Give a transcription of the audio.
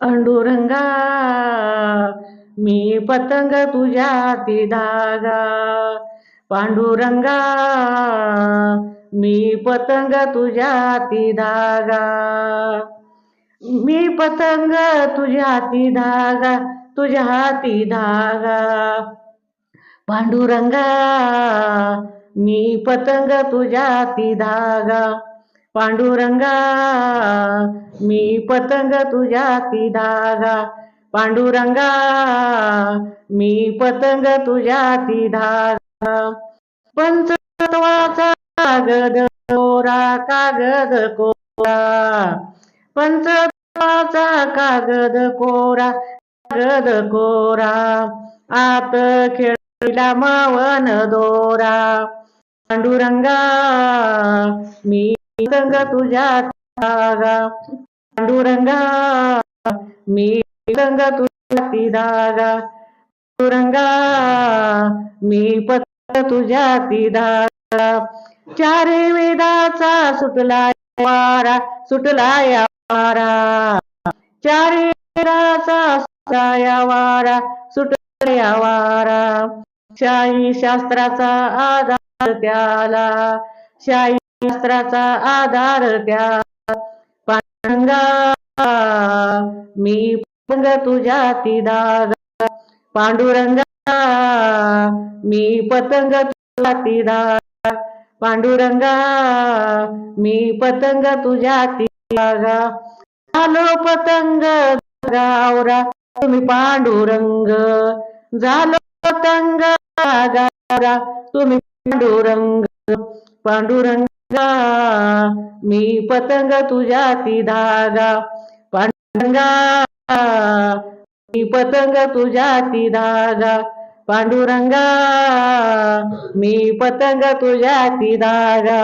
अंडुरंगा मी पतंग तुझ्या ती धागा. पांडुरंगा मी पतंग तुझ्या ती धागा. मी पतंग तुझ्या हाती धागा तुझ्या हाती धागा. पांडुरंगा मी पतंग तुझ्या हाती धागा. पांडुरंगा मी पतंग तुझ्या हाती धागा पांडुरंगा मी पतंग तुझ्या हाती धागा पंचतत्वाचा कागद कोरा कागद कोरा. पंचतत्वाचा कागद कोरा कागद कोरा. आत खेळला मावन दोरा. पांडुरंगा मी रंग तुझ्या धागा पांडुरंगा मी रंग तुझ्या ती धागा पांडुरंगा मी पत्र तुझ्या ती धागा चारे वेदाचा सुटला वारा सुटला या वारा. चारे वेदाचा सुटला या वारा सुटला या वारा. शाही शास्त्राचा आधार त्याला. शाही शास्त्राचा आधार त्या पांडुरंगा मी पतंग तुझ्या ती धागा पांडुरंगा मी पतंग तुझ्या ती धागा पांडुरंगा मी पतंग तुझ्या ती धागा झालो पतंग गावरा तुम्ही पांडुरंग. झालो पतंग गावरा तुम्ही पांडुरंग. पांडुरंग मी पतंग तुझ्याती धागा. पांडुरंगा मी पतंग तुझ्याती धागा. पांडुरंगा मी पतंग तुझ्याती धागा.